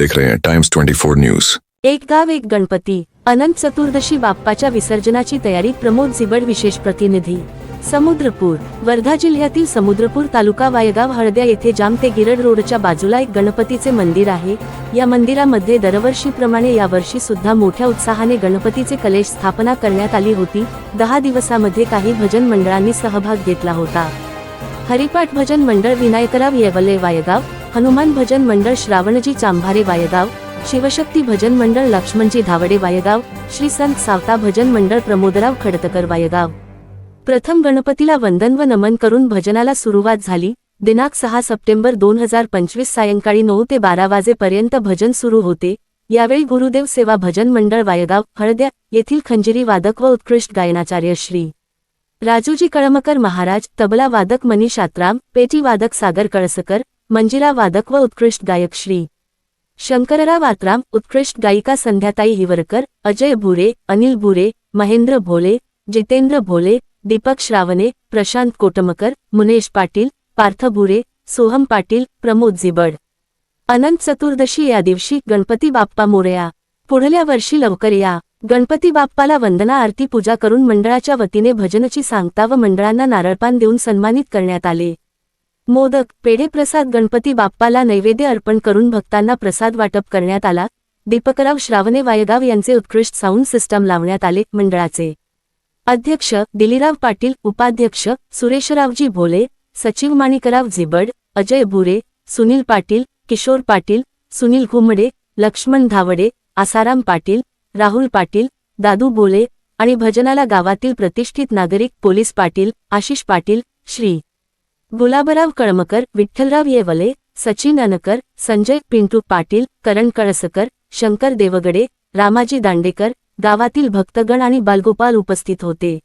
देख रहे हैं टाइम्स 24 न्यूज एक गाव एक गणपती अनंत चतुर्दशी बाप्पाच्या विसर्जनाची तयारी प्रमोद जिबड विशेष प्रतिनिधी. समुद्रपूर वर्धा जिल्ह्यातील समुद्रपूर तालुका वायगाव हळद्या येथे जाम ते गिरड रोडच्या बाजूला एक गणपतीचे मंदिर आहे. या मंदिरामध्ये दरवर्षीप्रमाणे यावर्षी सुद्धा मोठ्या उत्साहाने गणपतीचे कलेश स्थापना करण्यात आली होती. दहा दिवसामध्ये काही भजन मंडळांनी सहभाग घेतला होता. हरिपाठ भजन मंडळ विनायकराव येवले वायगाव हनुमान भजन मंडळ श्रावणजी चांभारे वायगाव शिवशक्ती भजन मंडळ लक्ष्मणजी धावडे वायगाव श्री संत सावता भजन मंडळ प्रमोदराव खडतकर वायगाव. प्रथम गणपतीला वंदन व नमन करून भजनाला सुरुवात झाली. दिनांक सहा सप्टेंबर दोन हजार पंचवीस सायंकाळी नऊ ते बारा वाजेपर्यंत भजन सुरू होते. यावेळी गुरुदेव सेवा भजन मंडळ वायगाव हळद्या येथील खंजिरी वादक व उत्कृष्ट गायनाचार्य श्री. राजूजी कळमकर महाराज तबला वादक मनीष आत्राम पेटी वादक सागर कळसकर मंजिरा वादक व उत्कृष्ट गायक श्री शंकरराव आत्राम उत्कृष्ट गायिका संध्याताई हिवरकर अजय भुरे अनिल भुरे महेंद्र भोले जितेंद्र भोले दीपक श्रावणे प्रशांत कोटमकर मुनेश पाटील पार्थ भुरे सोहम पाटील प्रमोद झिबड. अनंत चतुर्दशी या दिवशी गणपती बाप्पा मोरया. पुढल्या वर्षी लवकर या. गणपती बाप्पाला वंदना आरती पूजा करून मंडळाच्या वतीने भजनची सांगता व मंडळांना नारळपान देऊन सन्मानित करण्यात आले. मोदक पेढे प्रसाद गणपती बाप्पाला नैवेद्य अर्पण करून भक्तांना प्रसाद वाटप करण्यात आला. दीपकराव श्रावणे वायगाव यांचे उत्कृष्ट साऊंड सिस्टम लावण्यात आले मंडळाचे. अध्यक्ष दिलीराव पाटील उपाध्यक्ष सुरेशरावजी भोले सचिव माणिकराव झिबड अजय भुरे सुनील पाटील किशोर पाटील सुनील घुमडे लक्ष्मण धावडे आसाराम पाटील राहुल पाटील दादू बोले आणि भजनाला गावातील प्रतिष्ठित नागरिक पोलीस पाटील आशिष पाटील श्री. गुलाबराव कळमकर विठ्ठलराव येवले सचिन अनकर संजय पिंटू पाटील करण कळसकर शंकर देवगडे रामाजी दांडेकर गावातील भक्तगण आणि बालगोपाल उपस्थित होते.